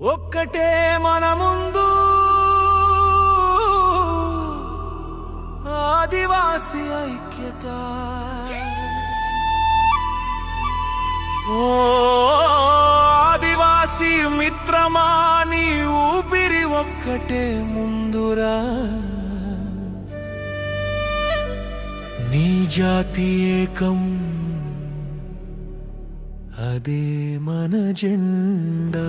ఒక్కటే మన ముందు ఆదివాసి ఐక్యత. ఓ ఆదివాసి మిత్రమాని ఊపిరి ఒక్కటే ముందురా. నీ జాతి ఏకం అదే మన జెండా.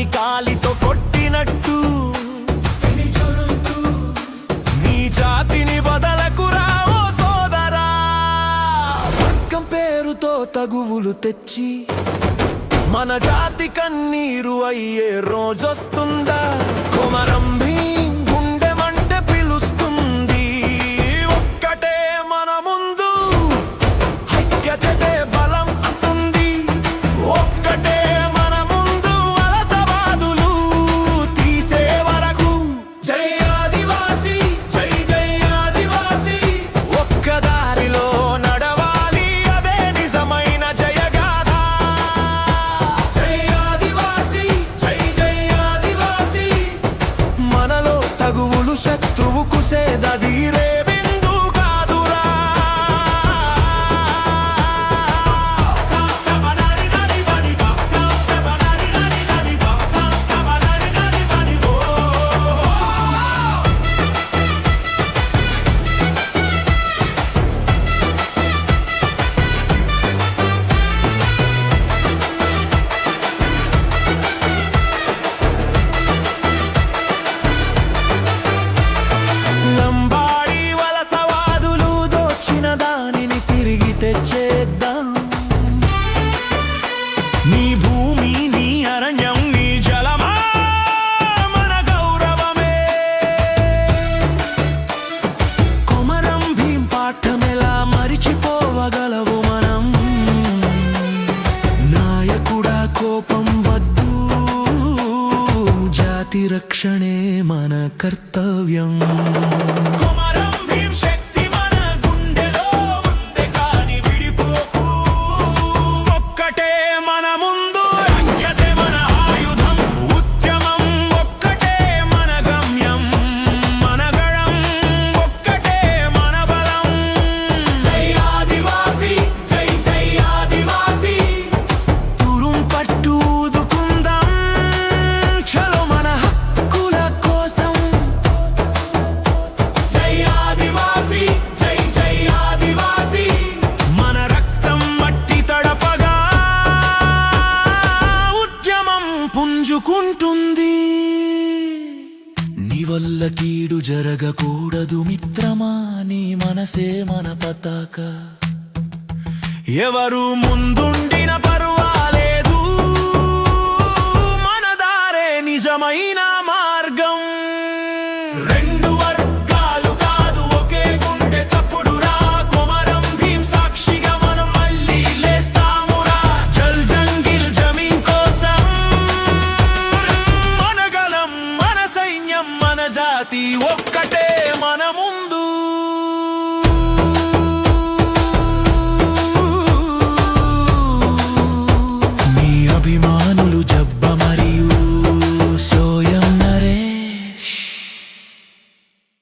దాన్ని కాలితో కొట్టినట్టు. నీ జాతిని వదలకురా ఓ సోదరా. వర్గం పేరుతో తగువులు తెచ్చి మన జాతి కన్నీరు అయ్యే రోజొస్తుందా? కుమరం భీ శత్రువుకు సేదీర കർത്തവ്യം ఉంటుంది నీ వల్ల కీడు జరగకూడదు మిత్రమా నీ మనసే మన పతాక. ఎవరు ముందుండిన పర్వాలేదు మనదారే నిజమైన ప్రతి ఒక్కటే మన ముందు.